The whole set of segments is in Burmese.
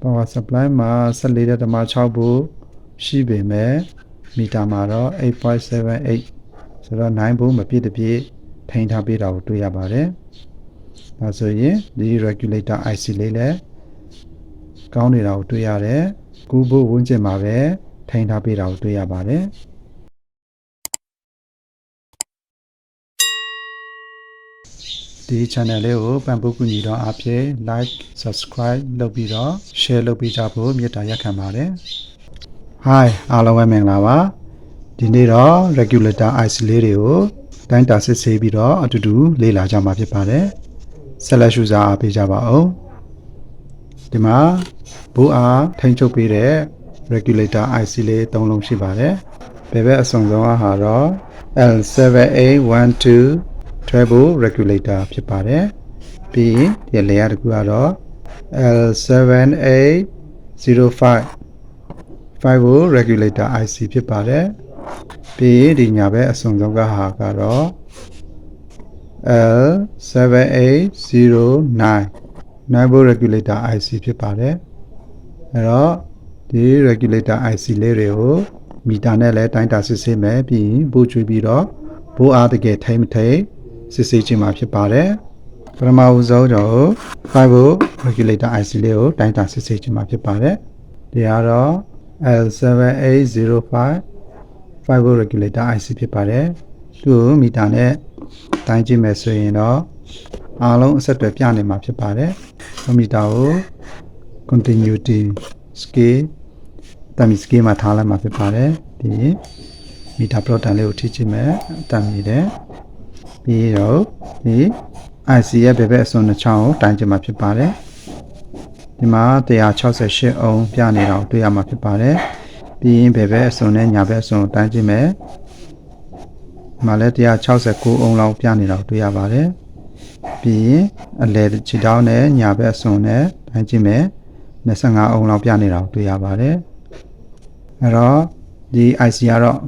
power supply မှာ14.6ဗို့ရှိပေမဲ့မီတာမှာတော့8.78ဆိုတော့9ဗို့မပြည့်တပြည့်ထိန်းထားပေးတာကိုတွေ့ရပါတယ်။ဒါဆိုရင်ဒီ regulator IC လေးလည်းကောင်းနေတာကိုတွေ့ရတယ်။9ဗို့ဝန်းကျင်မှာပဲထိန်းထားပေးတာကိုတွေ့ရပါတယ်။ ဒီ channel လေးကိုပံ့ပိုးကူညီတော့အဖြစ် like subscribe လုပ်ပြီးတော့ share လုပ်ပေးကြဖို့မေတ္တာရက်ခံပါတယ် Hi အားလုံးပဲမင်္ဂလာပါဒီနေ့တော့ regulator IC လေးတွေကိုတိုင်းတာစစ်ဆေးပြီးတော့အတူတူလေ့လာကြမှာဖြစ်ပါတယ်ဆက်လက်ရှုစားအားပေးကြပါဦးဒီမှာဘူအားထိန်းချုပ်ပေးတဲ့ regulator IC လေး၃လုံးရှိပါတယ်ဘယ်ဘက်အစုံဆုံးအားဟာတော့ L7812 treble regulator ဖြစ်ပါတယ်။ပြီးရင်ဒီလေယာတစ်ခုကတော့ L7805 5 regulator IC ဖြစ်ပါတယ်။ပြီးရင်ဒီညာဘက်အစုံဆုံးကဟာကတော့ L7809 9 regulator IC ဖြစ်ပါတယ်။အဲ့တော့ဒီ regulator IC လေးတွေကိုမီတာနဲ့လည်းတိုင်းတာစစ်ဆေးမယ်ပြီးရင်ပို့ချွေးပြီးတော့ဘိုးအားတကယ်ထိမ့်မထိမ့် စစ်ဆေးခြင်းမှာဖြစ်ပါတယ်ပထမဦးဆုံးတော့5 volt regulator IC လေးကိုတိုင်းတာစစ်ဆေးခြင်းမှာဖြစ်ပါတယ်ဒီကတော့ L7805 5 volt regulator IC ဖြစ်ပါတယ်သူ့ကိုမီတာနဲ့တိုင်းကြည့်မယ်ဆိုရင်တော့အားလုံးအဆက်အသွယ်ပြနေမှာဖြစ်ပါတယ်မီတာကို continuity scale တမီ scale မှာထားလိုက်မှာဖြစ်ပါတယ်ပြီးရင်မီတာ plot တန်လေးကိုထိကြည့်မယ်တမ်းနေတယ် ပြီးတော့ဒီ IC ရဲ့ဘယ်ဘက်အစွန်တစ်ချောင်းကိုတိုင်းကြည့်မှာဖြစ်ပါတယ်ဒီမှာ168အောင်ပြနေတာကိုတွေ့ရမှာဖြစ်ပါတယ်ပြီးရင်ဘယ်ဘက်အစွန်နဲ့ညာဘက်အစွန်ကိုတိုင်းကြည့်မယ်ဒီမှာလည်း169အောင်လောက်ပြနေတာကိုတွေ့ရပါတယ်ပြီးရင်အလဲခြေထောက်နဲ့ညာဘက်အစွန်နဲ့တိုင်းကြည့်မယ်25အောင်လောက်ပြနေတာကိုတွေ့ရပါတယ်အဲ့တော့ဒီ IC ကတော့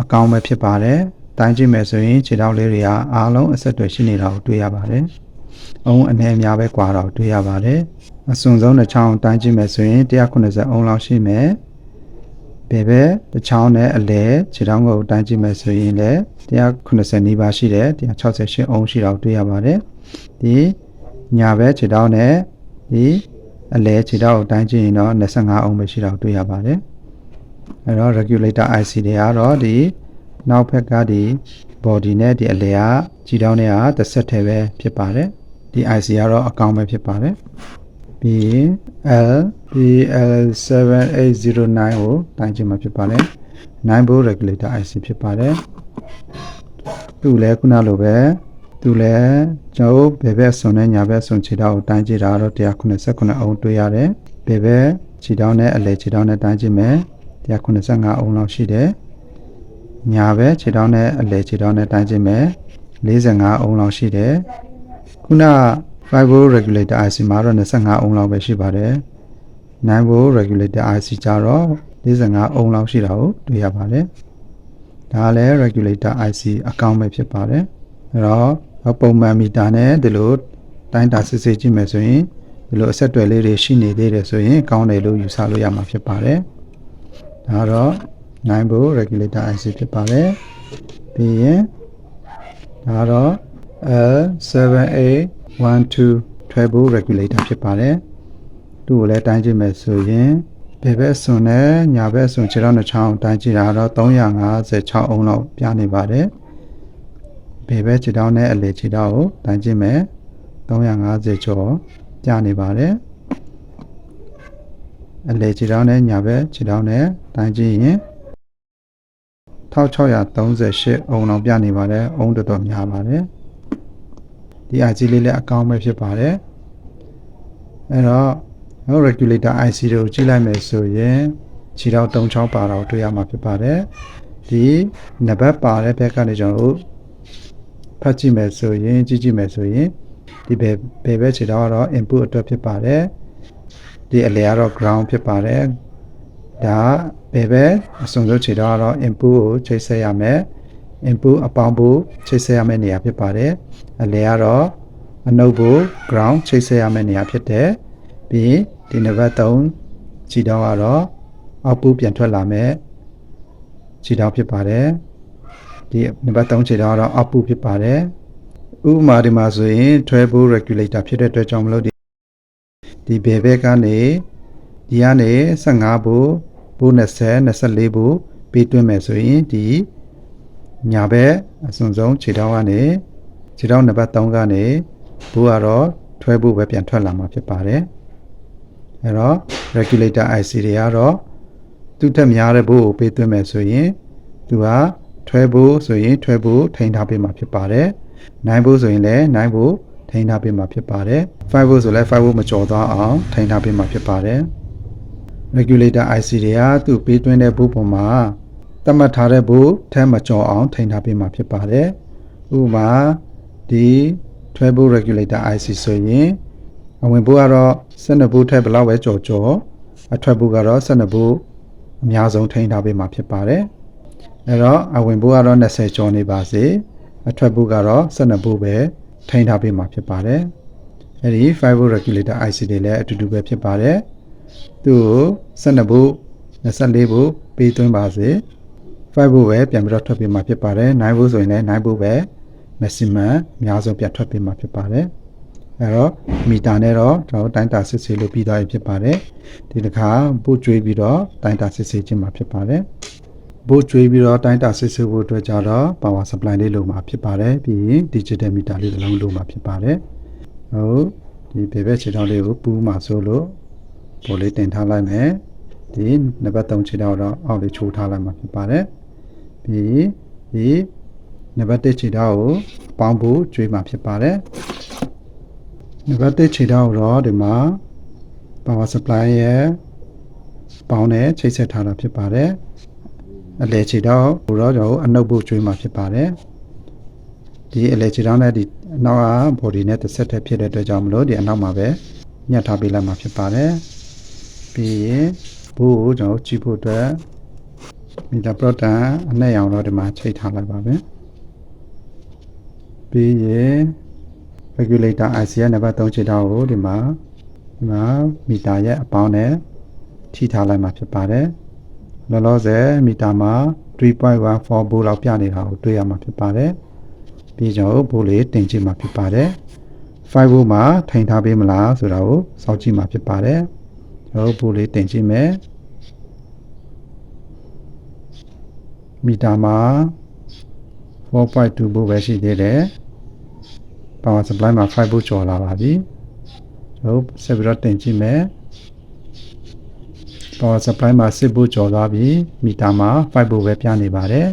အကောင်းပဲဖြစ်ပါတယ် တိုင်းကြည့်မယ်ဆိုရင်ခြေထောက်လေးတွေကအားလုံးအဆက်အသွယ်ရှိနေတာကိုတွေ့ရပါတယ်။အုံအနေအများပဲကွာတာကိုတွေ့ရပါတယ်။အစွန်ဆုံးတစ်ချောင်းတိုင်းကြည့်မယ်ဆိုရင်190အုံလောက်ရှိမယ်။ဘယ်ပဲတစ်ချောင်းနဲ့အလဲခြေထောက်ကိုတိုင်းကြည့်မယ်ဆိုရင်လည်း190နီးပါးရှိတယ်168အုံရှိတာကိုတွေ့ရပါတယ်။ဒီညာဘက်ခြေထောက်နဲ့ဒီအလဲခြေထောက်ကိုတိုင်းကြည့်ရင်တော့25အုံပဲရှိတာကိုတွေ့ရပါတယ်။အဲတော့ regulator IC တွေကတော့ဒီ နောက်ဘက်ကဒီ body နဲ့ဒီအလဲကကြည်တောင်းနဲ့ကတစ်ဆက်တည်းပဲဖြစ်ပါတယ်ဒီ IC ကတော့အကောင်ပဲဖြစ်ပါတယ်ပြီးရင် L BL7809 ကိုတိုင်းချင်မှာဖြစ်ပါတယ်9 volt regulator IC ဖြစ်ပါတယ်သူလည်းခုနလိုပဲသူလည်းကျွန်တော်ဘယ်ဘက်ဆွန်နဲ့ညာဘက်ဆွန်ခြေထောက်ကိုတိုင်းကြည့်တာတော့189အောင်တွေ့ရတယ်ဘယ်ဘက်ခြေထောက်နဲ့အလဲခြေထောက်နဲ့တိုင်းကြည့်မယ်195အောင်လောက်ရှိတယ် ညာဘက်ခြေထောက်နဲ့အလဲခြေထောက်နဲ့တိုင်းကြည့်မယ်45အုံလောက်ရှိတယ်ခုန5 volt regulator IC မှာတော့25အုံလောက်ပဲရှိပါတယ်9 volt regulator IC ကြတော့45အုံလောက်ရှိတာကိုတွေ့ရပါတယ်ဒါလည်း regulator IC အကောင့်ပဲဖြစ်ပါတယ်အဲ့တော့ပုံမှန်မီတာနဲ့ဒီလိုတိုင်းတာစစ်ဆေးကြည့်မယ်ဆိုရင်ဒီလိုအဆက်အသွယ်လေးတွေရှိနေသေးတယ်ဆိုရင်ကောင်းတယ်လို့ယူဆလို့ရမှာဖြစ်ပါတယ်ဒါတော့ 9 volt regulator IC ဖြစ်ပါတယ်ပြီးရင်ဒါတော့ L7812 12 volt regulator ဖြစ်ပါတယ်သူ့ကိုလည်းတိုင်းကြည့်မယ်ဆိုရင်ဘယ်ဘက်ဆွန်နဲ့ညာဘက်ဆွန်ခြေထောက်နှစ်ချောင်းတိုင်းကြည့်တာတော့356အုံလောက်ပြနေပါတယ်ဘယ်ဘက်ခြေထောက်နဲ့အလေခြေထောက်ကိုတိုင်းကြည့်မယ်350ကျော်ပြနေပါတယ်အလေခြေထောက်နဲ့ညာဘက်ခြေထောက်နဲ့တိုင်းကြည့်ရင် 1638အုံအောင်ပြနေပါတယ်အုံတော်တော်များပါတယ်ဒီ IC လေးလည်းအကောင်းပဲဖြစ်ပါတယ်အဲ့တော့နော် regulator IC ကိုကြည့်လိုက်မယ်ဆိုရင်ခြေထောက်3ချောင်းပါတာကိုတွေ့ရမှာဖြစ်ပါတယ်ဒီနံပါတ်ပါတဲ့ဘက်ကနေကျွန်တော်တို့ဖတ်ကြည့်မယ်ဆိုရင်ကြည့်ကြည့်မယ်ဆိုရင်ဒီဘယ်ဘယ်ဘက်ခြေထောက်ကတော့ input အတွက်ဖြစ်ပါတယ်ဒီအလဲကတော့ ground ဖြစ်ပါတယ်ဒါ ဘယ်ပဲအစုံဆုံးခြေတော့ကတော့ input ကိုချိတ်ဆက်ရမယ် input အပေါင်းဖို့ချိတ်ဆက်ရမယ့်နေရာဖြစ်ပါတယ်အလဲကတော့အနုပ်ဖို့ ground ချိတ်ဆက်ရမယ့်နေရာဖြစ်တယ်ပြီးရင်ဒီနံပါတ်3ခြေထောက်ကတော့အောက်ပူပြန်ထွက်လာမယ်ခြေထောက်ဖြစ်ပါတယ်ဒီနံပါတ်3ခြေထောက်ကတော့အောက်ပူဖြစ်ပါတယ်ဥပမာဒီမှာဆိုရင် travel regulator ဖြစ်တဲ့အတွက်ကြောင့်မလို့ဒီဒီဘယ်ဘက်ကနေဒီကနေ15ဘူ ဘူ20 24ဘူပေးသွင်းမယ်ဆိုရင်ဒီညာဘက်အစွန်ဆုံးခြေထောက်ကနေခြေထောက်နံပါတ်3ကနေဘူကတော့ထွဲဖို့ပဲပြန်ထွက်လာမှာဖြစ်ပါတယ်အဲတော့ regulator IC တွေကတော့သူ့ထက်များတဲ့ဘို့ကိုပေးသွင်းမယ်ဆိုရင်သူကထွဲဖို့ဆိုရင်ထွဲဖို့ထိန်းထားပေးမှာဖြစ်ပါတယ်နိုင်ဖို့ဆိုရင်လည်းနိုင်ဖို့ထိန်းထားပေးမှာဖြစ်ပါတယ်5ဖို့ဆိုလည်း5ဖို့မကျော်သွားအောင်ထိန်းထားပေးမှာဖြစ်ပါတယ် regulator IC တွေကသူ့ပေးသွင်းတဲ့ဘို့ပေါ်မှာသတ်မှတ်ထားတဲ့ဘို့ထဲမကျော်အောင်ထိန်းထားပေးမှာဖြစ်ပါတယ်ဥပမာဒီ travel regulator IC ဆိုရင်အဝင်ဘို့ကတော့12ဘို့ထက်ဘယ်လောက်ပဲကျော်ကျော်အထွက်ဘို့ကတော့12ဘို့အများဆုံးထိန်းထားပေးမှာဖြစ်ပါတယ်အဲတော့အဝင်ဘို့ကတော့20ကျော်နေပါစေအထွက်ဘို့ကတော့12ဘို့ပဲထိန်းထားပေးမှာဖြစ်ပါတယ်အဲဒီ5 volt regulator IC တွေလည်းအတူတူပဲဖြစ်ပါတယ် သူ့ကို12ဘို့24ဘို့ပေးသွင်းပါစေ5ဘို့ပဲပြန်ပြီးတော့ထွက်ပေးမှာဖြစ်ပါတယ်9ဘို့ဆိုရင်လည်း9ဘို့ပဲ maximum အများဆုံးပြန်ထွက်ပေးမှာဖြစ်ပါတယ်အဲတော့မီတာနဲ့တော့ကျွန်တော်တိုင်းတာစစ်ဆေးလို့ပြီးသွားပြီဖြစ်ပါတယ်ဒီတစ်ခါပို့ကျွေးပြီးတော့တိုင်းတာစစ်ဆေးခြင်းမှာဖြစ်ပါတယ်ဘို့ကျွေးပြီးတော့တိုင်းတာစစ်ဆေးဖို့အတွက်ကြတော့ power supply လေးလိုမှာဖြစ်ပါတယ်ပြီးရင် digital meter လေးတစ်လုံးလိုမှာဖြစ်ပါတယ်ဟုတ်ဒီဘေဘက်ခြေထောက်လေးကိုပူးမှာဆိုလို့ ပိုလေးတင်ထားလိုက်မယ်ဒီနံပါတ်3ခြေထောက်တော့အောက်လေးချိုးထားလိုက်မှာဖြစ်ပါတယ်ပြီးဒီနံပါတ်1ခြေထောက်ကိုပေါင်းဖို့ကျွေးမှာဖြစ်ပါတယ်နံပါတ်1ခြေထောက်တော့ဒီမှာ power supply ရဲ့ပေါင်းနဲ့ချိတ်ဆက်ထားတာဖြစ်ပါတယ်အလဲခြေထောက်ကိုတော့ကျွန်တော်အနှုတ်ဖို့ကျွေးမှာဖြစ်ပါတယ်ဒီအလဲခြေထောက်နဲ့ဒီအနောက်က body နဲ့တစ်ဆက်တည်းဖြစ်တဲ့အတွက်ကြောင့်မလို့ဒီအနောက်မှာပဲညှပ်ထားပေးလိုက်မှာဖြစ်ပါတယ် ပြီးရင်ဘိုးကိုကျွန်တော်ကြည့်ဖို့အတွက်မီတာပရိုတန်အနဲ့ရောင်တော့ဒီမှာချိတ်ထားလိုက်ပါမယ်ပြီးရင် regulator IC ရဲ့နံပါတ်3ခြေထောက်ကိုဒီမှာဒီမှာမီတာရဲ့အပေါင်းနဲ့ထိထားလိုက်မှာဖြစ်ပါတယ်လောလောဆယ်မီတာမှာ3.14ဘိုးလောက်ပြနေတာကိုတွေ့ရမှာဖြစ်ပါတယ်ပြီးကျွန်တော်ဘိုးလေးတင်ကြည့်မှာဖြစ်ပါတယ်5ဘိုးမှာထိုင်ထားပေးမလားဆိုတာကိုစောင့်ကြည့်မှာဖြစ်ပါတယ် ကျွန်တော်ဘိုးလေးတင်ကြည့်မယ်မီတာမှာ4.2ဘိုးပဲရှိသေးတယ် power supply မှာ5 volt ကျော်လာပါပြီဟုတ်ဆက်ပြီးတော့တင်ကြည့်မယ် power supply မှာ6 volt ကျော်သွားပြီမီတာမှာ5 volt ပဲပြနေပါတယ်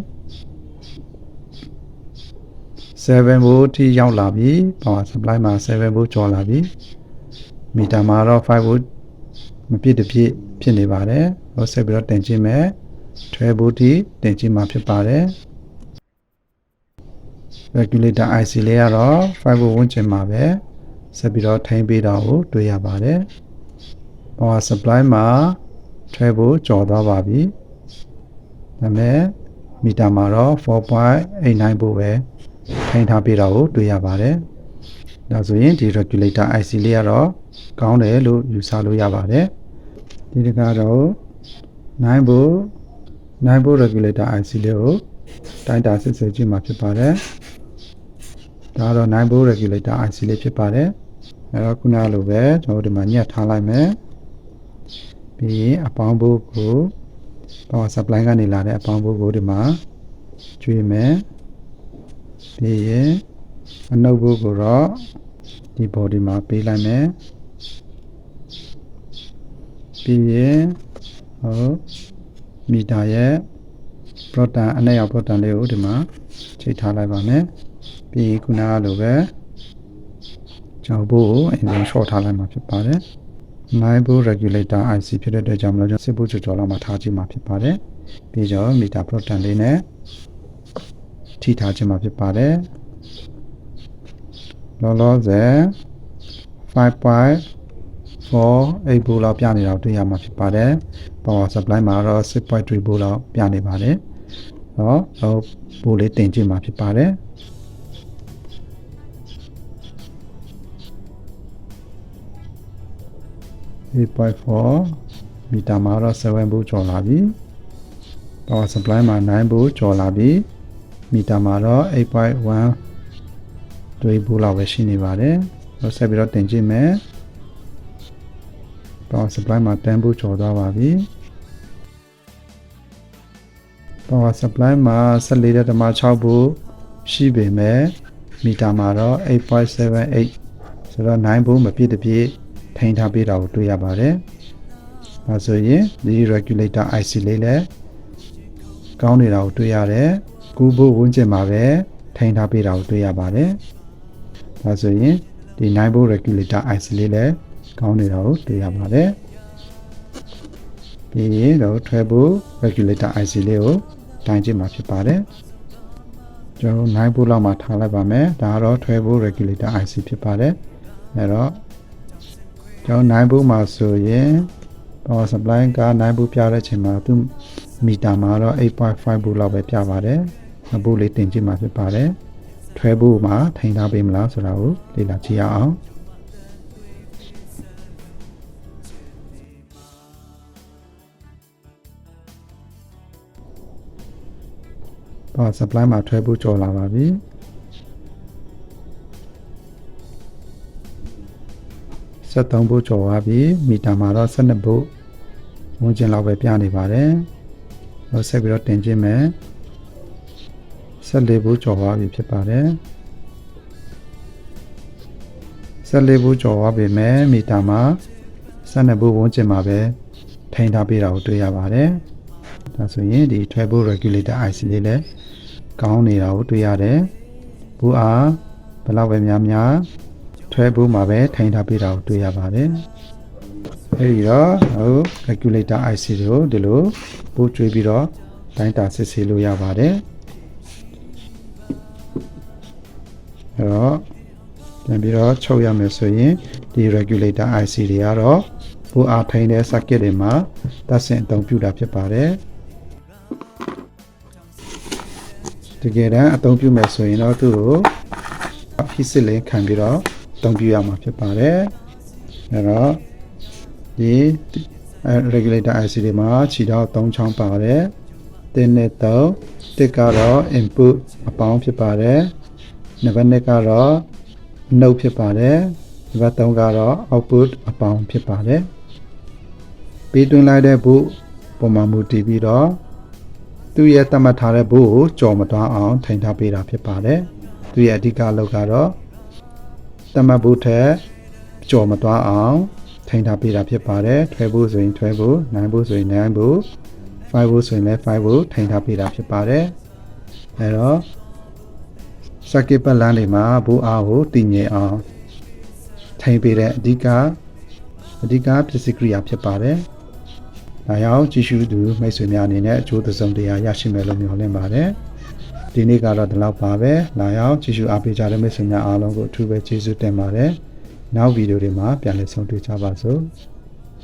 7 volt ထိရောက်လာပြီ power supply မှာ7 volt ကျော်လာပြီမီတာမှာတော့5 volt မပြည့်တပြည့်ဖြစ်နေပါတယ်ဟိုဆက်ပြီးတော့တင်ကြည့်မယ်12 volt ထိတင်ကြည့်မှာဖြစ်ပါတယ် regulator IC လေးကတော့ 5volt ဝန်းကျင်မှာပဲဆက်ပြီးတော့ထိန်းပေးတာကိုတွေ့ရပါတယ် power supply မှာ12 volt ကျော်သွားပါပြီဒါပေမဲ့မီတာမှာတော့4.89 volt ပဲထိန်းထားပေးတာကိုတွေ့ရပါတယ်ဒါဆိုရင်ဒီ regulator IC လေးကတော့ ကောင်းတယ်လို့ယူဆလို့ရပါတယ်ဒီတကတော့9 volt 9 volt regulator IC လေးကိုတိုင်းတာစစ်ဆေးကြည့်မှာဖြစ်ပါတယ်ဒါကတော့9 volt regulator IC လေးဖြစ်ပါတယ်အဲတော့ခုနလိုပဲကျွန်တော်ဒီမှာညှက်ထားလိုက်မယ်ပြီးရင်အပေါင်းဘိုးကို power supply ကနေလာတဲ့အပေါင်းဘိုးကိုဒီမှာကျွေးမယ်ပြီးရင်အနှုတ်ဘိုးကိုတော့ဒီ body မှာပေးလိုက်မယ် ပြီးရင်ဟိုမီတာရဲ့ proton အနက်ရောက် proton လေးကိုဒီမှာချိတ်ထားလိုက်ပါမယ်ပြီးခုနကလိုပဲကျွန်တော်ဘို့ကိုအရင်ဆုံး short ထားလိုက်မှာဖြစ်ပါတယ်9 volt regulator IC ဖြစ်တဲ့အတွက်ကြောင့်မလို့ကျွန်တော်စစ်ဖို့ကြော်ကြော်လောက်မှာထားကြည့်မှာဖြစ်ပါတယ်ပြီးတော့ meter proton လေးနဲ့ထိထားခြင်းမှာဖြစ်ပါတယ်လောလောဆယ် 5.48 volt လောက်ပြနေတာကိုတွေ့ရမှာဖြစ်ပါတယ် power supply မှာတော့6.3 volt လောက်ပြနေပါတယ်เนาะဟိုဘိုးလေးတင်ကြည့်မှာဖြစ်ပါတယ် 8.4မီတာမှာတော့7ဘူးကျော်လာပြီ power supply မှာ9ဘူးကျော်လာပြီမီတာမှာတော့8.1တွေးဘူးလောက်ပဲရှိနေပါတယ်တော့ဆက်ပြီးတော့တင်ကြည့်မယ် power supply မှာ10ဘူးကျော်သွားပါပြီ power supply မှာ14.6ဘူးရှိပေမဲ့မီတာမှာတော့8.78ဆိုတော့9ဘူးမပြည့်တပြည့်ထိန်းထားပေးတာကိုတွေ့ရပါတယ်။ဒါဆိုရင်ဒီ regulator IC လေးလည်းကောင်းနေတာကိုတွေ့ရတယ်။ကူဖို့ဝန်းကျင်မှာပဲထိန်းထားပေးတာကိုတွေ့ရပါတယ်။ဒါဆိုရင်ဒီ9ဘူး regulator IC လေးလည်း ကောင်းနေတာကိုတွေ့ရပါတယ်။ပြီးရင်တော့12ဘူး regulator IC လေးကိုတိုင်းကြည့်မှာဖြစ်ပါတယ်။ကျွန်တော်9ဘူးလောက်မှာထားလိုက်ပါမယ်။ဒါကတော့12ဘူး regulator IC ဖြစ်ပါတယ်။အဲတော့ကျွန်တော်9ဘူးမှာဆိုရင် power supply က9ဘူးပြတဲ့အချိန်မှာသူမီတာမှာတော့8.5ဘူးလောက်ပဲပြပါတယ်။အဘူးလေးတင်ကြည့်မှာဖြစ်ပါတယ်။12ဘူးမှာထိန်းထားပေးမလားဆိုတာကိုလေ့လာကြည့်ရအောင်။ power supply မှာထွဲဖို့ကြော်လာပါပြီ73ဖို့ကြော်သွားပြီမီတာမှာတော့12ဖို့ဝန်းကျင်လောက်ပဲပြနေပါတယ်တော့ဆက်ပြီးတော့တင်ကြည့်မယ်14ဖို့ကြော်သွားပြီဖြစ်ပါတယ်14ဖို့ကြော်သွားပြီမဲ့မီတာမှာ12ဖို့ဝန်းကျင်မှာပဲထိန်းထားပေးတာကိုတွေ့ရပါတယ် ဒါဆိုရင်ဒီ travel regulator IC လေးလည်းကောင်းနေတာကိုတွေ့ရတယ်။ဘူးအားဘယ်လောက်ပဲများများထွဲဘူးမှာပဲထိုင်ထားပေးတာကိုတွေ့ရပါတယ်။အဲဒီတော့ဟို regulator IC ကိုဒီလိုပို့ကျွေးပြီးတော့တိုင်းတာစစ်ဆေးလို့ရပါတယ်။အဲတော့ပြန်ပြီးတော့ချုပ်ရမယ်ဆိုရင်ဒီ regulator IC တွေကတော့ဘူးအားထိုင်တဲ့ circuit တွေမှာတပ်ဆင်အသုံးပြုတာဖြစ်ပါတယ်။ တကယ်တမ်းအသုံးပြုမယ်ဆိုရင်တော့သူ့ကိုဖြစ်စစ်လင်းခံပြီးတော့အသုံးပြုရမှာဖြစ်ပါတယ်အဲတော့ဒီ regulator IC တွေမှာခြေထောက်3ချောင်းပါတယ်တင်းနဲ့3တစ်ကတော့ input အပေါင်းဖြစ်ပါတယ်နံပါတ်2ကတော့ node ဖြစ်ပါတယ်နံပါတ်3ကတော့ output အပေါင်းဖြစ်ပါတယ်ပြီးတွင်းလိုက်တဲ့ဘုပုံမှန်မူတည်ပြီးတော့ သူ့ရဲ့သတ်မှတ်ထားတဲ့ဘိုးကိုကြော်မသွားအောင်ထိန်းထားပေးတာဖြစ်ပါတယ်။သူ့ရဲ့အဓိကအလုပ်ကတော့သတ်မှတ်ဘိုးထက်ကြော်မသွားအောင်ထိန်းထားပေးတာဖြစ်ပါတယ်။ထွဲဖို့ဆိုရင်ထွဲဖို့၊နိုင်ဖို့ဆိုရင်နိုင်ဖို့၊ဖိုင်ဖို့ဆိုရင်လည်းဖိုင်ဖို့ထိန်းထားပေးတာဖြစ်ပါတယ်။အဲတော့စကိပတ်လန်းတွေမှာဘိုးအားကိုတည်ငြိမ်အောင်ထိန်းပေးတဲ့အဓိကအဓိကပစ္စည်းကရိယာဖြစ်ပါတယ်။ ဒါကြောင့်ကြည့်ရှုသူမိတ်ဆွေများအနေနဲ့အကျိုးသစုံတရားရရှိမယ်လို့မျှော်လင့်ပါတယ်။ဒီနေ့ကတော့ဒီလောက်ပါပဲ။လာရောက်ကြည့်ရှုအားပေးကြတဲ့မိတ်ဆွေများအားလုံးကိုအထူးပဲကျေးဇူးတင်ပါတယ်။နောက်ဗီဒီယိုတွေမှာပြန်လည်ဆုံတွေ့ကြပါစို့။